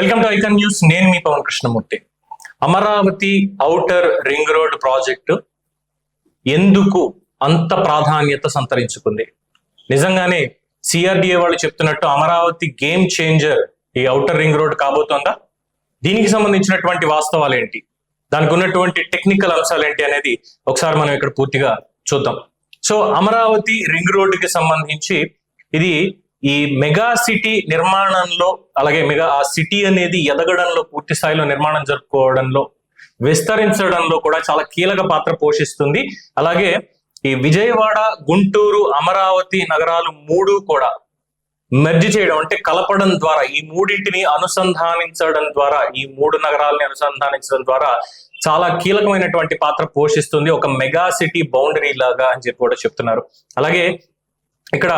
Welcome to Icon news. నేను మీ Pavan Krishnamurthy. Amaravati outer ring road project ఎందుకు అంత ప్రాధాన్యత సంతరించుకుంది? నిజంగానే సిఆర్డిఏ వాళ్ళు చెప్తున్నట్టు అమరావతి గేమ్ చేంజర్ ఈ ఔటర్ రింగ్ రోడ్ కాబోతోందా? దీనికి సంబంధించినటువంటి వాస్తవాలు ఏంటి? దానికి ఉన్నటువంటి టెక్నికల్ అంశాలు ఏంటి అనేది ఒకసారి మనం ఇక్కడ పూర్తిగా చూద్దాం. సో అమరావతి రింగ్ రోడ్డుకి సంబంధించి ఇది ఈ మెగా సిటీ నిర్మాణంలో అలాగే మెగా ఆ సిటీ అనేది ఎదగడంలో పూర్తి స్థాయిలో నిర్మాణం జరుపుకోవడంలో విస్తరించడంలో కూడా చాలా కీలక పాత్ర పోషిస్తుంది. అలాగే ఈ విజయవాడ గుంటూరు అమరావతి నగరాలు మూడు కూడా మెర్జ్ చేయడం అంటే కలపడం ద్వారా ఈ మూడింటిని అనుసంధానించడం ద్వారా ఈ మూడు నగరాలని అనుసంధానించడం ద్వారా చాలా కీలకమైనటువంటి పాత్ర పోషిస్తుంది. ఒక మెగా సిటీ బౌండరీ లాగా అని చెప్పి కూడా చెప్తున్నారు. అలాగే ఇక్కడ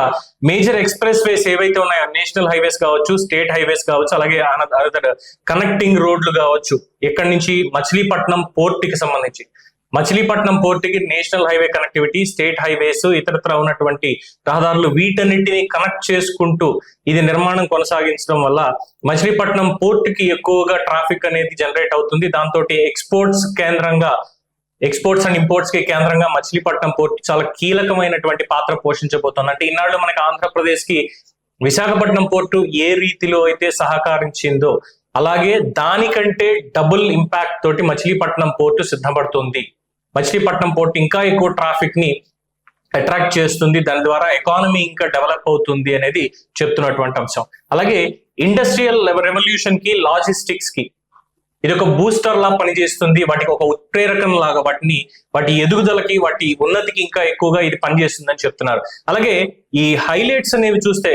మేజర్ ఎక్స్ప్రెస్ వేస్ ఏవైతే ఉన్నాయో నేషనల్ హైవేస్ కావచ్చు స్టేట్ హైవేస్ కావచ్చు అలాగే అదర్ కనెక్టింగ్ రోడ్లు కావచ్చు ఎక్కడి నుంచి మచిలీపట్నం పోర్ట్కి సంబంధించి. Machilipatnam పోర్ట్కి national highway connectivity state highways ఇతరత్ర ఉన్నటువంటి రహదారులు వీటన్నిటిని కనెక్ట్ చేసుకుంటూ ఇది నిర్మాణం కొనసాగించడం వల్ల మచిలీపట్నం పోర్ట్కి ఎక్కువగా ట్రాఫిక్ అనేది జనరేట్ అవుతుంది. దాంతో ఎక్స్పోర్ట్స్ కేంద్రంగా ఎక్స్పోర్ట్స్ అండ్ ఇంపోర్ట్స్కి కేంద్రంగా మచిలీపట్నం పోర్ట్ చాలా కీలకమైనటువంటి పాత్ర పోషించబోతోంది. అంటే ఇన్నాళ్ళు మనకి ఆంధ్రప్రదేశ్కి విశాఖపట్నం పోర్టు ఏ రీతిలో అయితే సహకరించిందో అలాగే దానికంటే డబుల్ ఇంపాక్ట్ తోటి మచిలీపట్నం పోర్టు సిద్ధపడుతుంది. మచిలీపట్నం పోర్ట్ ఇంకా ఎక్కువ ట్రాఫిక్ని అట్రాక్ట్ చేస్తుంది. దాని ద్వారా ఎకానమీ ఇంకా డెవలప్ అవుతుంది అనేది చెప్తున్నటువంటి అంశం. అలాగే ఇండస్ట్రియల్ రెవల్యూషన్కి లాజిస్టిక్స్కి ఇది ఒక బూస్టర్ లా పనిచేస్తుంది. వాటికి ఒక ఉత్ప్రేరకం లాగా వాటిని వాటి ఎదుగుదలకి వాటి ఉన్నతికి ఇంకా ఎక్కువగా ఇది పనిచేస్తుందని చెప్తున్నారు. అలాగే ఈ హైలైట్స్ అనేవి చూస్తే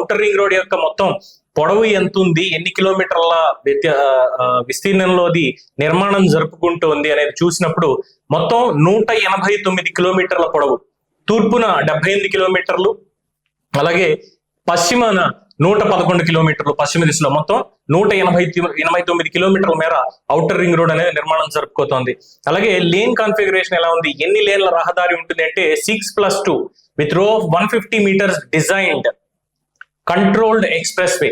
ఔటర్ రింగ్ రోడ్ యొక్క మొత్తం పొడవు ఎంత ఉంది ఎన్ని కిలోమీటర్ల విస్తీర్ణంలో అది విస్తీర్ణంలోది నిర్మాణం జరుపుకుంటోంది అనేది చూసినప్పుడు మొత్తం నూట ఎనభై తొమ్మిది కిలోమీటర్ల పొడవు. తూర్పున డెబ్బై ఎనిమిది కిలోమీటర్లు అలాగే పశ్చిమాన నూట పదకొండు కిలోమీటర్లు పశ్చిమ దిశలో మొత్తం నూట ఎనభై ఎనభై తొమ్మిది కిలోమీటర్ల మేర ఔటర్ రింగ్ రోడ్ అనేది నిర్మాణం జరుపుకోతోంది. అలాగే లేన్ కాన్ఫిగరేషన్ ఎలా ఉంది? ఎన్ని లేన్ల రహదారి ఉంటుంది అంటే six plus two with row one fifty metres designed controlled expressway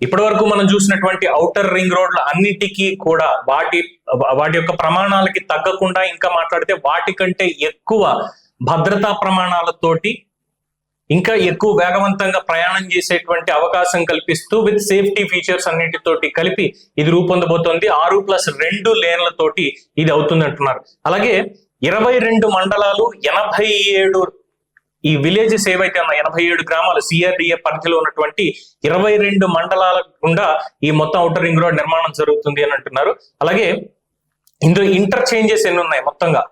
ఇప్పటి వరకు మనం చూసినటువంటి ఔటర్ రింగ్ రోడ్ల అన్నిటికీ కూడా వాటి వాటి యొక్క ప్రమాణాలకి తగ్గకుండా ఇంకా మాట్లాడితే వాటికంటే ఎక్కువ భద్రతా ప్రమాణాలతోటి ఇంకా ఎక్కువ వేగవంతంగా ప్రయాణం చేసేటువంటి అవకాశం కల్పిస్తూ విత్ సేఫ్టీ ఫీచర్స్ అన్నిటితోటి కలిపి ఇది రూపొందబోతోంది. ఆరు ప్లస్ రెండు లేన్లతోటి ఇది అవుతుంది అంటున్నారు అలాగే ఇరవై రెండు మండలాలు ఎనభై ఏడు ఈ విలేజెస్ ఏవైతే ఉన్నాయి ఎనభై ఏడు గ్రామాలు సిఆర్డిఏ పరిధిలో ఉన్నటువంటి ఇరవై రెండు మండలాల గుండా ఈ మొత్తం అవుటర్ రింగ్ రోడ్ నిర్మాణం జరుగుతుంది అని అంటున్నారు. అలాగే ఇందులో ఇంటర్చేంజెస్ ఎన్ని ఉన్నాయి మొత్తంగా?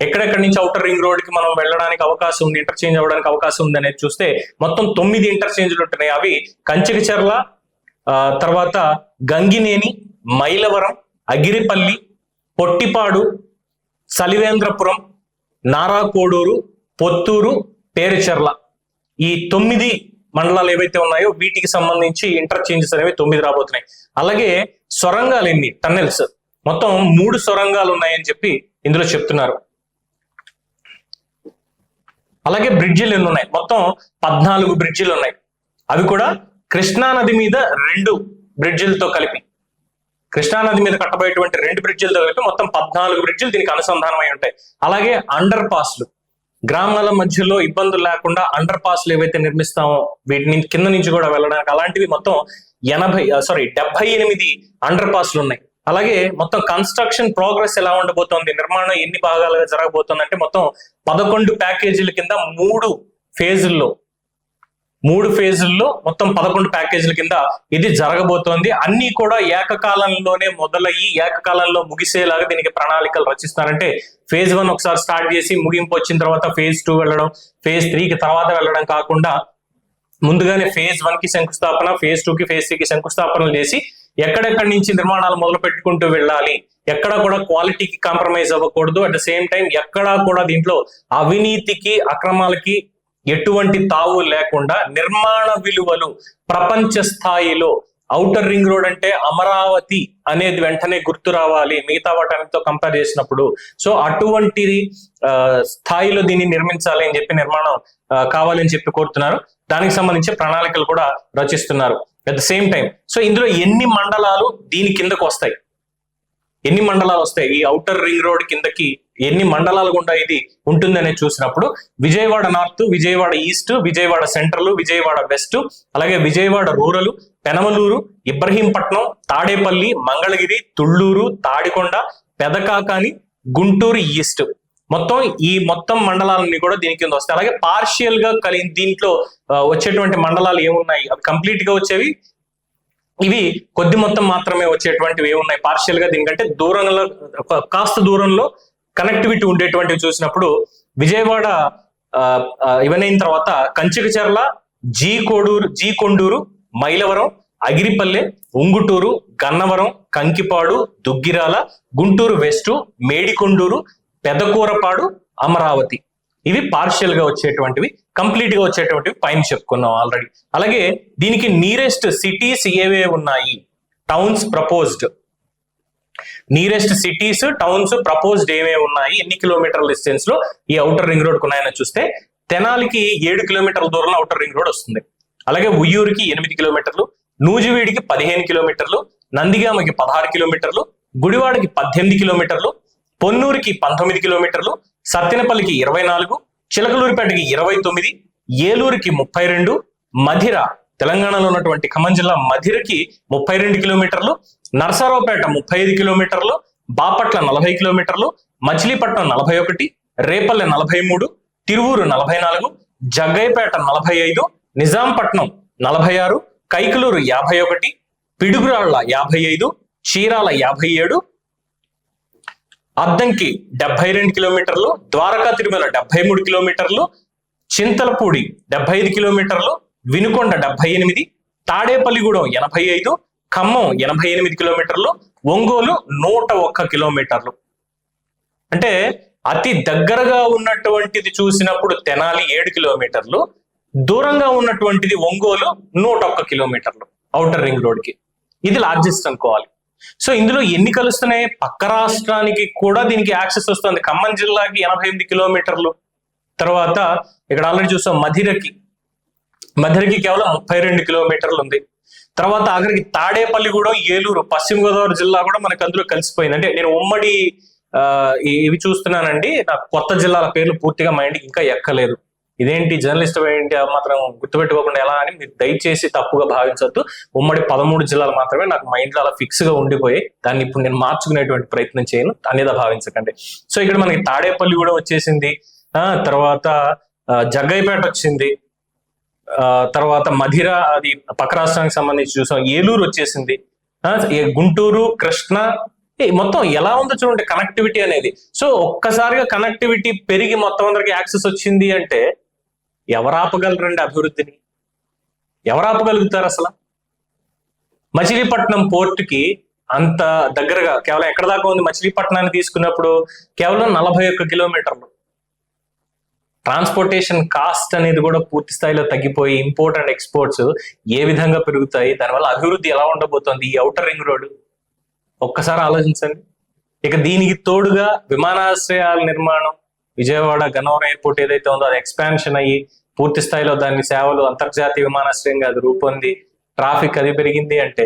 ఎక్కడెక్కడి నుంచి అవుటర్ రింగ్ రోడ్కి మనం వెళ్ళడానికి అవకాశం ఉంది ఇంటర్చేంజ్ అవ్వడానికి అవకాశం ఉంది అనేది చూస్తే మొత్తం తొమ్మిది ఇంటర్చేంజ్లు ఉంటున్నాయి. అవి కంచికచర్ల ఆ, తర్వాత గంగినేని మైలవరం అగిరిపల్లి పొట్టిపాడు సలివేంద్రపురం నారాకోడూరు పొత్తూరు పేరుచెర్ల. ఈ తొమ్మిది మండలాలు ఏవైతే ఉన్నాయో వీటికి సంబంధించి ఇంటర్చేంజెస్ అనేవి తొమ్మిది రాబోతున్నాయి. అలాగే సొరంగాలు ఎన్ని? టన్నెల్స్ మొత్తం మూడు సొరంగాలు ఉన్నాయని చెప్పి ఇందులో చెప్తున్నారు. అలాగే బ్రిడ్జిలు ఎన్ని ఉన్నాయి? మొత్తం పద్నాలుగు బ్రిడ్జిలు ఉన్నాయి. అవి కూడా కృష్ణా నది మీద రెండు బ్రిడ్జిలతో కలిపి. కృష్ణా నది మీద కట్టబోయేటువంటి రెండు బ్రిడ్జిలతో కలిపి మొత్తం పద్నాలుగు బ్రిడ్జిలు దీనికి అనుసంధానమై ఉంటాయి. అలాగే అండర్ పాస్లు గ్రామాల మధ్యలో ఇబ్బందులు లేకుండా అండర్ పాస్లు ఏవైతే నిర్మిస్తామో వీటిని కింద నుంచి కూడా వెళ్ళడానికి అలాంటివి మొత్తం ఎనభై సారీ డెబ్బై ఎనిమిది అండర్ పాస్లు ఉన్నాయి. అలాగే మొత్తం కన్స్ట్రక్షన్ ప్రోగ్రెస్ ఎలా ఉండబోతోంది నిర్మాణం ఎన్ని భాగాలుగా జరగబోతోంది అంటే మొత్తం పదకొండు ప్యాకేజీల కింద మూడు ఫేజుల్లో మూడు ఫేజుల్లో మొత్తం పదకొండు ప్యాకేజీల కింద ఇది జరగబోతోంది. అన్ని కూడా ఏకకాలంలోనే మొదలయ్యి ఏకకాలంలో ముగిసేలాగా దీనికి ప్రణాళికలు రచిస్తారంటే ఫేజ్ వన్ ఒకసారి స్టార్ట్ చేసి ముగింపు వచ్చిన తర్వాత ఫేజ్ టూ వెళ్ళడం ఫేజ్ త్రీకి తర్వాత వెళ్ళడం కాకుండా ముందుగానే ఫేజ్ వన్కి శంకుస్థాపన ఫేజ్ టూ కి ఫేజ్ త్రీ కి శంకుస్థాపనలు చేసి ఎక్కడెక్కడి నుంచి నిర్మాణాలు మొదలు పెట్టుకుంటూ వెళ్ళాలి? ఎక్కడ కూడా క్వాలిటీకి కాంప్రమైజ్ అవ్వకూడదు. అట్ ద సేమ్ టైం ఎక్కడా కూడా దీంట్లో అవినీతికి అక్రమాలకి ఎటువంటి తావు లేకుండా నిర్మాణ విలువలు ప్రపంచ స్థాయిలో అవుటర్ రింగ్ రోడ్ అంటే అమరావతి అనేది వెంటనే గుర్తు రావాలి. మిగతా వాటన్నిటితో కంపేర్ చేసినప్పుడు. సో అటువంటి ఆ, స్థాయిలో దీన్ని నిర్మించాలి అని చెప్పి నిర్మాణం కావాలని చెప్పి కోరుతున్నారు. దానికి సంబంధించి ప్రణాళికలు కూడా రచిస్తున్నారు. At the same time so ఇందులో ఎన్ని మండలాలు దీని కిందకు వస్తాయి? ఎన్ని మండలాలు వస్తాయి? ఈ అవుటర్ రింగ్ రోడ్ కిందకి ఎన్ని మండలాలు గుండా ఇది ఉంటుందనే చూసినప్పుడు Vijayawada north Vijayawada east Vijayawada central Vijayawada west అలాగే విజయవాడ రూరల్ పెనమలూరు ఇబ్రహీంపట్నం తాడేపల్లి మంగళగిరి తుళ్ళూరు తాడికొండ పెదకాకాని గుంటూరు ఈస్ట్ మొత్తం ఈ మొత్తం మండలాలన్నీ కూడా దీని కింద వస్తాయి. అలాగే పార్షియల్గా కలిగి దీంట్లో వచ్చేటువంటి మండలాలు ఏమున్నాయి? అవి కంప్లీట్గా వచ్చేవి? ఇవి కొద్ది మొత్తం మాత్రమే వచ్చేటువంటివి ఏమున్నాయి? పార్షియల్గా దీనికంటే దూరంలో కాస్త దూరంలో కనెక్టివిటీ ఉండేటువంటివి చూసినప్పుడు విజయవాడ ఆ, ఇవనైన తర్వాత Kanchikacherla G Koduru G Konduru Mylavaram Agiripalle Unguturu Gannavaram Kankipadu Duggirala Guntur west Medikonduru Pedakurapadu Amaravati. ఇవి పార్షియల్గా వచ్చేటువంటివి కంప్లీట్గా వచ్చేటువంటివి పైన చెప్పుకున్నాం ఆల్రెడీ అలాగే దీనికి నియరెస్ట్ సిటీస్ ఏవే ఉన్నాయి? Towns proposed nearest cities towns proposed ఏవే ఉన్నాయి? ఎన్ని కిలోమీటర్ల డిస్టెన్స్లో? ఈ అవుటర్ రింగ్ రోడ్ ఉన్నాయని చూస్తే తెనాలికి ఏడు కిలోమీటర్ల దూరంలో అవుటర్ రింగ్ రోడ్ వస్తుంది. అలాగే ఉయ్యూరుకి ఎనిమిది కిలోమీటర్లు నూజివీడికి పదిహేను కిలోమీటర్లు నందిగామకి పదహారు కిలోమీటర్లు గుడివాడకి పద్దెనిమిది కిలోమీటర్లు పొన్నూరుకి పంతొమ్మిది కిలోమీటర్లు సత్తెనపల్లికి ఇరవై నాలుగు చిలకలూరిపేటకి ఇరవై తొమ్మిది ఏలూరుకి ముప్పై రెండు మధిర తెలంగాణలో ఉన్నటువంటి ఖమ్మం జిల్లా మధిరకి ముప్పై రెండు కిలోమీటర్లు నర్సారావుపేట ముప్పై ఐదు కిలోమీటర్లు బాపట్ల నలభై కిలోమీటర్లు మచిలీపట్నం నలభై ఒకటి రేపల్లె నలభై మూడు తిరువూరు నలభై నాలుగు జగ్గైపేట నలభై ఐదు నిజాంపట్నం నలభై ఆరు కైకలూరు యాభై ఒకటి పిడుగురాళ్ళ యాభై ఐదు చీరాల యాభై ఏడు అద్దంకి డెబ్బై రెండు కిలోమీటర్లు ద్వారకా తిరుమల డెబ్బై మూడు కిలోమీటర్లు చింతలపూడి డెబ్బై ఐదు కిలోమీటర్లు వినుకొండ డెబ్బై ఎనిమిది తాడేపల్లిగూడెం ఎనభై ఐదు ఖమ్మం ఎనభై ఎనిమిది కిలోమీటర్లు ఒంగోలు నూట ఒక్క కిలోమీటర్లు. అంటే అతి దగ్గరగా ఉన్నటువంటిది చూసినప్పుడు తెనాలి ఏడు కిలోమీటర్లు దూరంగా ఉన్నటువంటిది ఒంగోలు నూట ఒక్క కిలోమీటర్లు అవుటర్ రింగ్ రోడ్కి. ఇది లార్జెస్ట్ అనుకోవాలి. సో ఇందులో ఎన్ని కలుస్తున్నాయి? పక్క రాష్ట్రానికి కూడా దీనికి యాక్సెస్ వస్తుంది. ఖమ్మం జిల్లాకి ఎనభై ఎనిమిది కిలోమీటర్లు. తర్వాత ఇక్కడ ఆల్రెడీ చూసాం మధిరకి. మధిరకి కేవలం ముప్పై రెండు కిలోమీటర్లు ఉంది. తర్వాత ఆఖరికి తాడేపల్లిగూడెం ఏలూరు పశ్చిమ గోదావరి జిల్లా కూడా మనకు అందులో కలిసిపోయింది. అంటే నేను ఉమ్మడి ఆ, ఇవి చూస్తున్నానండి. నాకు కొత్త జిల్లాల పేర్లు పూర్తిగా మైండ్కి ఇంకా ఎక్కలేదు. ఇదేంటి జర్నలిస్ట్ ఏంటి మాత్రం గుర్తుపెట్టుకోకుండా ఎలా అని మీరు దయచేసి తప్పుగా భావించవద్దు ఉమ్మడి పదమూడు జిల్లాలు మాత్రమే నాకు మైండ్లో అలా ఫిక్స్గా ఉండిపోయి దాన్ని ఇప్పుడు నేను మార్చుకునేటువంటి ప్రయత్నం చేయను అనేది భావించకండి. సో ఇక్కడ మనకి తాడేపల్లి కూడా వచ్చేసింది. ఆ తర్వాత జగ్గైపేట వచ్చింది. ఆ తర్వాత మధిర అది పక్క రాష్ట్రానికి సంబంధించి చూసాం. ఏలూరు వచ్చేసింది. గుంటూరు కృష్ణ మొత్తం ఎలా ఉందో చూడండి కనెక్టివిటీ అనేది. సో ఒక్కసారిగా కనెక్టివిటీ పెరిగి మొత్తం అందరికి యాక్సెస్ వచ్చింది అంటే ఎవరాపగలరండి అభివృద్ధిని? ఎవరాపగలుగుతారు అసలు? మచిలీపట్నం పోర్టుకి అంత దగ్గరగా కేవలం ఎక్కడ దాకా ఉంది మచిలీపట్నాన్ని తీసుకున్నప్పుడు? కేవలం నలభై ఒక్క కిలోమీటర్లు. ట్రాన్స్పోర్టేషన్ కాస్ట్ అనేది కూడా పూర్తి స్థాయిలో తగ్గిపోయి ఇంపోర్ట్ అండ్ ఎక్స్పోర్ట్స్ ఏ విధంగా పెరుగుతాయి? దానివల్ల అభివృద్ధి ఎలా ఉండబోతోంది? ఈ అవుటర్ రింగ్ రోడ్ ఒక్కసారి ఆలోచించండి. ఇక దీనికి తోడుగా విమానాశ్రయాల నిర్మాణం విజయవాడ గన్నవరం ఎయిర్పోర్ట్ ఏదైతే ఉందో అది ఎక్స్పాన్షన్ అయ్యి పూర్తి స్థాయిలో దాని సేవలు అంతర్జాతీయ విమానాశ్రయంగా అది రూపొంది ట్రాఫిక్ అది పెరిగింది అంటే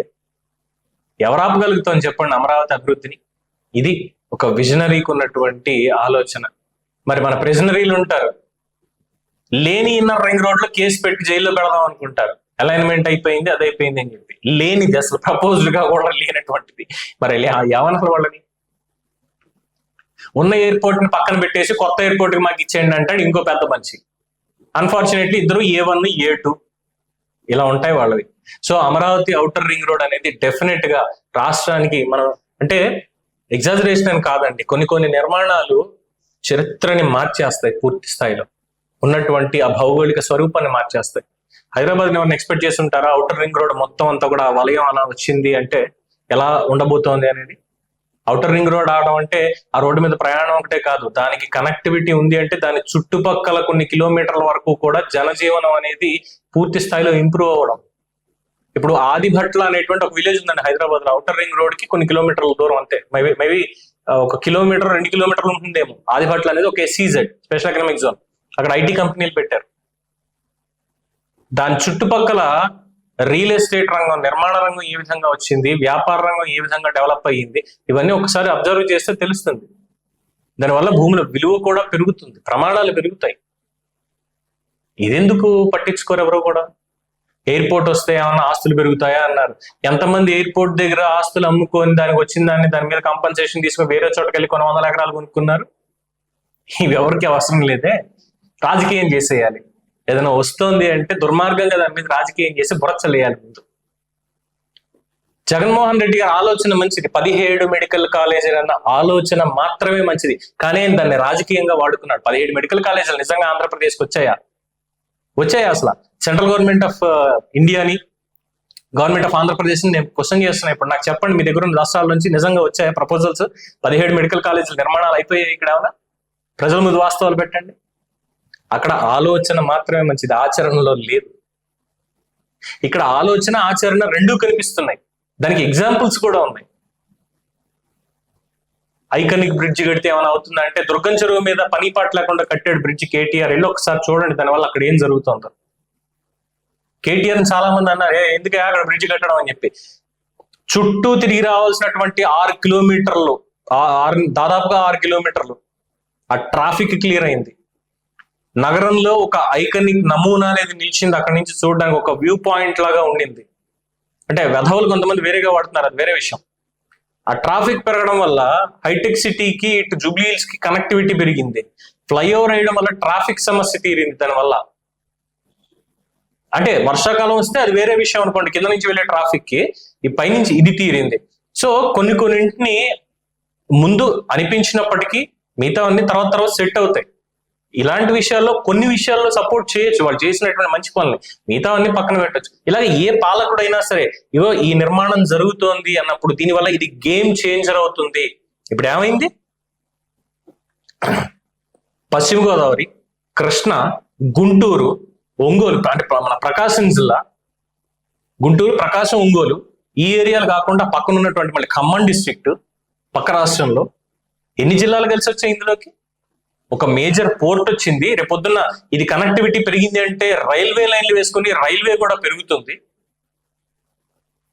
ఎవరాపగలుగుతాం చెప్పండి అమరావతి అభివృద్ధిని? ఇది ఒక విజనరీకి ఉన్నటువంటి ఆలోచన. మరి మన ప్రిజనరీలు ఉంటారు. లేని ఇన్నర్ రింగ్ రోడ్లో కేసు పెట్టి జైల్లో పెడదాం అనుకుంటారు. అలైన్మెంట్ అయిపోయింది అది అయిపోయింది అని చెప్పి. లేనిది అసలు ప్రపోజ్డ్గా కూడా లేనటువంటిది. మరి ఏమనసలు వాళ్ళని? ఉన్న ఎయిర్పోర్ట్ని పక్కన పెట్టేసి కొత్త ఎయిర్పోర్ట్కి మాకు ఇచ్చేయండి అంటాడు ఇంకో పెద్ద మనిషి. అన్ఫార్చునేట్లీ ఇద్దరు ఏ వన్ ఏ టూ ఇలా ఉంటాయి వాళ్ళవి. So Amaravati outer ring road అనేది డెఫినెట్గా రాష్ట్రానికి మనం అంటే ఎగ్జాజరేషన్ అని కాదండి. కొన్ని కొన్ని నిర్మాణాలు చరిత్రని మార్చేస్తాయి పూర్తి స్థాయిలో. ఉన్నటువంటి ఆ భౌగోళిక స్వరూపాన్ని మార్చేస్తాయి. హైదరాబాద్ ఏమన్నా ఎక్స్పెక్ట్ చేసి ఉంటారా? అవుటర్ రింగ్ రోడ్ మొత్తం అంతా కూడా వలయం అలా వచ్చింది అంటే ఎలా ఉండబోతోంది అనేది? అవుటర్ రింగ్ రోడ్ ఆడడం అంటే ఆ రోడ్డు మీద ప్రయాణం ఒకటే కాదు. దానికి కనెక్టివిటీ ఉంది అంటే దాని చుట్టుపక్కల కొన్ని కిలోమీటర్ల వరకు కూడా జనజీవనం అనేది పూర్తి స్థాయిలో ఇంప్రూవ్ అవ్వడం. ఇప్పుడు ఆదిభట్ల అనేటువంటి ఒక విలేజ్ ఉందండి హైదరాబాద్లో అవుటర్ రింగ్ రోడ్కి కొన్ని కిలోమీటర్ల దూరం అంతే. మేబీ మేబీ ఒక కిలోమీటర్ రెండు కిలోమీటర్లు ఉంటుందేమో. ఆదిభట్ల అనేది ఒక ఎస్సీజెడ్ స్పెషల్ ఎకనామిక్ జోన్ అక్కడ ఐటీ కంపెనీలు పెట్టారు. దాని చుట్టుపక్కల రియల్ ఎస్టేట్ రంగం నిర్మాణ రంగం ఏ విధంగా వచ్చింది వ్యాపార రంగం ఏ విధంగా డెవలప్ అయ్యింది. ఇవన్నీ ఒకసారి అబ్జర్వ్ చేస్తే తెలుస్తుంది. దానివల్ల భూముల విలువ కూడా పెరుగుతుంది ప్రమాణాలు పెరుగుతాయి. ఇదెందుకు పట్టించుకోరు ఎవరు కూడా? ఎయిర్పోర్ట్ వస్తే ఏమన్నా ఆస్తులు పెరుగుతాయా అన్నారు. ఎంతమంది ఎయిర్పోర్ట్ దగ్గర ఆస్తులు అమ్ముకొని దానికి వచ్చిన దాన్ని దాని మీద కాంపన్సేషన్ తీసుకుని వేరే చోటకి వెళ్ళి కొన్ని వందల ఎకరాలు కొనుక్కున్నారు? ఇవి ఎవరికి అవసరం లేదే. రాజకీయం చేసేయాలి. ఏదైనా వస్తోంది అంటే దుర్మార్గంగా దాని మీద రాజకీయం చేసి బురచ్చలేయాలి ముందు. జగన్మోహన్ రెడ్డి గారి ఆలోచన మంచిది. పదిహేడు మెడికల్ కాలేజీలు అన్న ఆలోచన మాత్రమే మంచిది. కానీ దాన్ని రాజకీయంగా వాడుకున్నాడు. పదిహేడు మెడికల్ కాలేజీలు నిజంగా ఆంధ్రప్రదేశ్కి వచ్చాయా? వచ్చాయా అసలు? సెంట్రల్ గవర్నమెంట్ ఆఫ్ ఇండియాని గవర్నమెంట్ ఆఫ్ ఆంధ్రప్రదేశ్ నేను క్వశ్చన్ చేస్తున్నాను ఇప్పుడు. నాకు చెప్పండి మీ దగ్గర ఉన్న రాష్ట్రాల నుంచి నిజంగా వచ్చాయా ప్రపోజల్స్? పదిహేడు మెడికల్ కాలేజీల నిర్మాణాలు అయిపోయాయి ఇక్కడ ఏమన్నా ప్రజల ముందు వాస్తవాలు పెట్టండి. అక్కడ ఆలోచన మాత్రమే మంచిది ఆచరణలో లేదు. ఇక్కడ ఆలోచన ఆచరణ రెండూ కనిపిస్తున్నాయి. దానికి ఎగ్జాంపుల్స్ కూడా ఉన్నాయి. ఐకనిక్ బ్రిడ్జ్ కడితే ఏమైనా అవుతుందా అంటే దుర్గం చెరువు మీద పని పాట లేకుండా కట్టాడు బ్రిడ్జ్ కేటీఆర్. వెళ్ళి ఒకసారి చూడండి దానివల్ల అక్కడ ఏం జరుగుతుందో కేటీఆర్ చాలా మంది అన్నారు ఎందుకే అక్కడ బ్రిడ్జ్ కట్టడం? అని చెప్పి. చుట్టూ తిరిగి రావాల్సినటువంటి ఆరు కిలోమీటర్లు ఆరు దాదాపుగా ఆరు కిలోమీటర్లు. ఆ ట్రాఫిక్ క్లియర్ అయింది. నగరంలో ఒక ఐకనిక్ నమూనా అనేది నిలిచింది. అక్కడి నుంచి చూడడానికి ఒక వ్యూ పాయింట్ లాగా ఉండింది. అంటే వెధవులు కొంతమంది వేరేగా వాడుతున్నారు. అది వేరే విషయం. ఆ ట్రాఫిక్ పెరగడం వల్ల హైటెక్ సిటీకి ఇటు జూబ్లీ హిల్స్కి కనెక్టివిటీ పెరిగింది. ఫ్లైఓవర్ వేయడం వల్ల ట్రాఫిక్ సమస్య తీరింది దానివల్ల అంటే వర్షాకాలం వస్తే అది వేరే విషయం అనుకోండి. కింద నుంచి వెళ్ళే ట్రాఫిక్కి ఈ పైనుంచి ఇది తీరింది. సో కొన్ని కొన్నింటిని ముందు అనిపించినప్పటికీ మిగతా అన్ని తర్వాత తర్వాత సెట్ అవుతాయి. ఇలాంటి విషయాల్లో కొన్ని విషయాల్లో సపోర్ట్ చేయొచ్చు. వాళ్ళు చేసినటువంటి మంచి పనులు. మిగతా అన్ని పక్కన పెట్టొచ్చు. ఇలాగ ఏ పాలకుడైనా సరే ఇగో ఈ నిర్మాణం జరుగుతోంది అన్నప్పుడు దీనివల్ల ఇది గేమ్ చేంజర్ అవుతుంది. ఇప్పుడు ఏమైంది? పశ్చిమ గోదావరి కృష్ణ గుంటూరు ఒంగోలు అంటే మన ప్రకాశం జిల్లా గుంటూరు ప్రకాశం ఒంగోలు ఈ ఏరియాలు కాకుండా పక్కన ఉన్నటువంటి మళ్ళీ ఖమ్మం డిస్ట్రిక్ట్ పక్క రాష్ట్రంలో ఎన్ని జిల్లాలు కలిసి వచ్చాయి ఇందులోకి? ఒక మేజర్ పోర్ట్ వచ్చింది. రేపొద్దున ఇది కనెక్టివిటీ పెరిగింది అంటే రైల్వే లైన్లు వేసుకుని రైల్వే కూడా పెరుగుతుంది.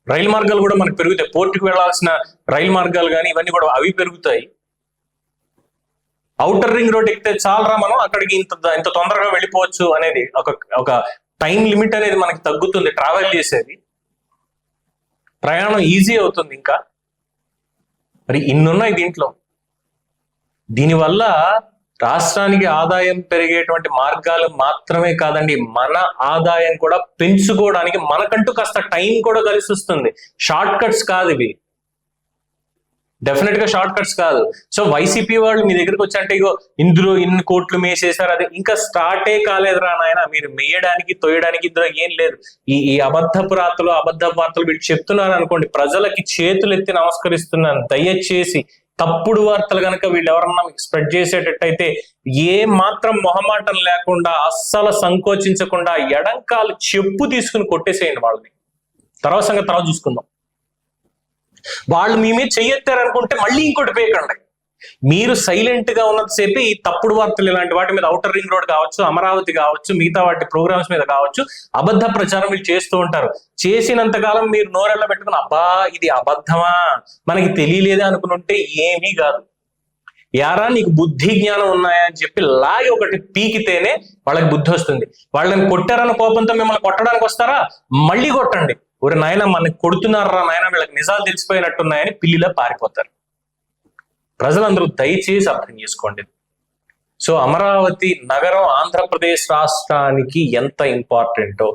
రైలు మార్గాలు కూడా మనకు పెరుగుతాయి. పోర్టుకు వెళ్ళాల్సిన రైలు మార్గాలు కానీ ఇవన్నీ కూడా అవి పెరుగుతాయి. అవుటర్ రింగ్ రోడ్ ఎక్కితే చాలరా మనం? అక్కడికి ఇంత ఇంత తొందరగా వెళ్ళిపోవచ్చు అనేది ఒక ఒక టైం లిమిట్ అనేది మనకి తగ్గుతుంది ట్రావెల్ చేసేది. ప్రయాణం ఈజీ అవుతుంది ఇంకా. మరి ఇన్నున్నాయి దీంట్లో. దీనివల్ల రాష్ట్రానికి ఆదాయం పెరిగేటువంటి మార్గాలు మాత్రమే కాదండి. మన ఆదాయం కూడా పెంచుకోవడానికి మనకంటూ కాస్త టైం కూడా కలిసి వస్తుంది షార్ట్ కట్స్ కాదు ఇవి. డెఫినెట్గా షార్ట్ కట్స్ కాదు. సో వైసీపీ వాళ్ళు మీ దగ్గరికి వచ్చారంటే ఇగో ఇందులో ఇన్ని కోట్లు మేసేశారు అది ఇంకా స్టార్టే కాలేదురా నాయన. మీరు మేయడానికి తోయడానికి ఇందులో ఏం లేదు. ఈ ఈ అబద్ధపు రాతలు అబద్ధ వార్తలు వీళ్ళు చెప్తున్నారు అనుకోండి ప్రజలకి చేతులు ఎత్తి నమస్కరిస్తున్నాను. దయచేసి తప్పుడు వార్తలు కనుక వీళ్ళు ఎవరన్నా మీకు స్ప్రెడ్ చేసేటట్టయితే ఏ మాత్రం మొహమాటం లేకుండా అస్సలు సంకోచించకుండా ఎడంకాలు చెప్పు తీసుకుని కొట్టేసేయండి వాళ్ళని. తర్వాత సంగతి తర్వాత చూసుకుందాం. వాళ్ళు మీ మీద చెయ్యెత్తారనుకుంటే మళ్ళీ ఇంకోటి పేకండి. మీరు సైలెంట్గా ఉన్నంతసేపు ఈ తప్పుడు వార్తలు ఇలాంటి వాటి మీద ఔటర్ రింగ్ రోడ్ కావచ్చు అమరావతి కావచ్చు మిగతా వాటి ప్రోగ్రామ్స్ మీద కావచ్చు అబద్ధ ప్రచారం వీళ్ళు చేస్తూ ఉంటారు. చేసినంత కాలం మీరు నోరెళ్ళ పెట్టుకుని అబ్బా ఇది అబద్ధమా? మనకి తెలియలేదే అనుకుని ఉంటే ఏమీ కాదు. యారా నీకు బుద్ధి జ్ఞానం ఉన్నాయా అని చెప్పి లాగి ఒకటి పీకితేనే వాళ్ళకి బుద్ధి వస్తుంది. వాళ్ళని కొట్టారన్న కోపంతో మిమ్మల్ని కొట్టడానికి వస్తారా? మళ్ళీ కొట్టండి. ఒరే నాయన మనకి కొడుతున్నారా నాయన? వీళ్ళకి నిజాలు తెలిసిపోయినట్టున్నాయని పిల్లిలా పారిపోతారు. ప్రజలందరూ దయచేసి అర్థం చేసుకోండి. సో అమరావతి నగరం ఆంధ్రప్రదేశ్ రాష్ట్రానికి ఎంత ఇంపార్టెంటో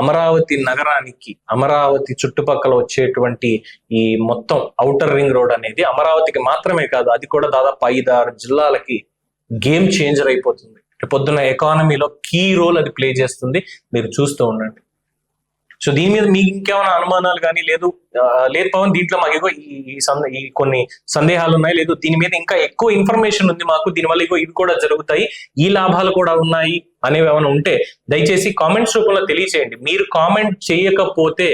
అమరావతి నగరానికి అమరావతి చుట్టుపక్కల వచ్చేటువంటి ఈ మొత్తం ఔటర్ రింగ్ రోడ్ అనేది అమరావతికి మాత్రమే కాదు అది కూడా దాదాపు ఐదు ఆరు జిల్లాలకి గేమ్ చేంజర్ అయిపోతుంది. పొద్దున్న ఎకానమీలో కీ రోల్ అది ప్లే చేస్తుంది. మీరు చూస్తూ ఉండండి. సో దీని మీద మీకు ఇంకేమైనా అనుమానాలు కానీ లేదు లేదు పవన్ దీంట్లో మాకు ఇగో ఈ ఈ ఈ కొన్ని సందేహాలు ఉన్నాయి. లేదు దీని మీద ఇంకా ఎక్కువ ఇన్ఫర్మేషన్ ఉంది మాకు. దీనివల్ల ఇగో ఇవి కూడా జరుగుతాయి. ఈ లాభాలు కూడా ఉన్నాయి అనేవి ఏమైనా ఉంటే దయచేసి కామెంట్స్ రూపంలో తెలియచేయండి. మీరు కామెంట్ చేయకపోతే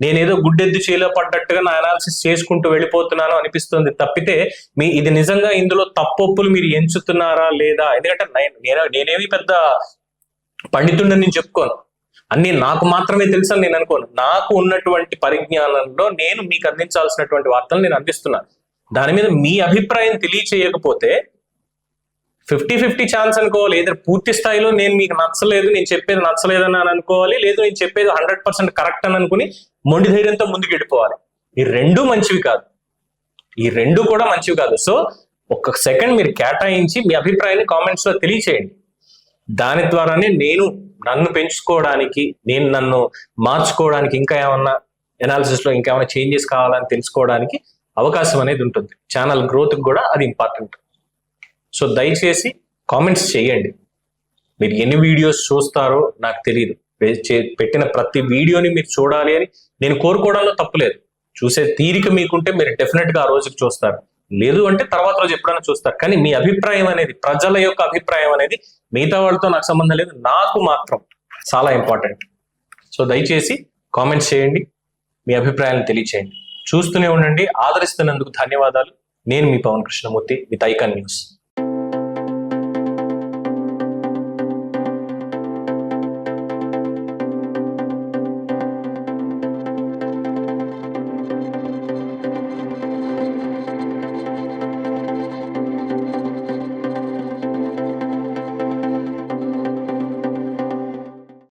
నేనేదో గుడ్డెద్దు చేలో పడ్డట్టుగా నా అనాలిసిస్ చేసుకుంటూ వెళ్ళిపోతున్నాను అనిపిస్తుంది తప్పితే మీ ఇది నిజంగా ఇందులో తప్పొప్పులు మీరు ఎంచుతున్నారా లేదా? ఎందుకంటే నేను నేనేమి పెద్ద పండితుండని నేను చెప్పుకోను. అన్ని నాకు మాత్రమే తెలుసు అని నేను అనుకోను. నాకు ఉన్నటువంటి పరిజ్ఞానంలో నేను మీకు అందించాల్సినటువంటి వార్తలు నేను అందిస్తున్నాను. దాని మీద మీ అభిప్రాయం తెలియచేయకపోతే ఫిఫ్టీ ఫిఫ్టీ ఛాన్స్ అనుకోవాలి. ఏదైనా పూర్తి స్థాయిలో నేను మీకు నచ్చలేదు నేను చెప్పేది నచ్చలేదని అని అనుకోవాలి లేదు నేను చెప్పేది హండ్రెడ్ పర్సెంట్ కరెక్ట్ అని అనుకుని మొండి ధైర్యంతో ముందుకు వెళ్ళిపోవాలి ఈ రెండు మంచివి కాదు. ఈ రెండు కూడా మంచివి కాదు. సో ఒక్క సెకండ్ మీరు కేటాయించి మీ అభిప్రాయాన్ని కామెంట్స్లో తెలియచేయండి. దాని ద్వారానే నేను నన్ను పెంచుకోవడానికి నేను నన్ను మార్చుకోవడానికి ఇంకా ఏమన్నా ఎనాలిసిస్లో ఇంకా ఏమైనా చేంజెస్ కావాలని తెలుసుకోవడానికి అవకాశం అనేది ఉంటుంది. ఛానల్ గ్రోత్ కూడా అది ఇంపార్టెంట్ సో దయచేసి కామెంట్స్ చేయండి. మీరు ఎన్ని వీడియోస్ చూస్తారో నాకు తెలియదు చే- పెట్టిన ప్రతి వీడియోని మీరు చూడాలి అని నేను కోరుకోవడంలో తప్పులేదు చూసే తీరిక మీకుంటే మీరు డెఫినెట్గా ఆ రోజుకి చూస్తారు. లేదు అంటే తర్వాత రోజు ఎప్పుడైనా చూస్తారు. కానీ మీ అభిప్రాయం అనేది ప్రజల యొక్క అభిప్రాయం అనేది మిగతా వాళ్ళతో నాకు సంబంధం లేదు. నాకు మాత్రం చాలా ఇంపార్టెంట్ సో దయచేసి కామెంట్స్ చేయండి. మీ అభిప్రాయాలను తెలియచేయండి. చూస్తూనే ఉండండి. ఆదరిస్తున్నందుకు ధన్యవాదాలు. నేను మీ Pavan Krishnamurthy with Icon News.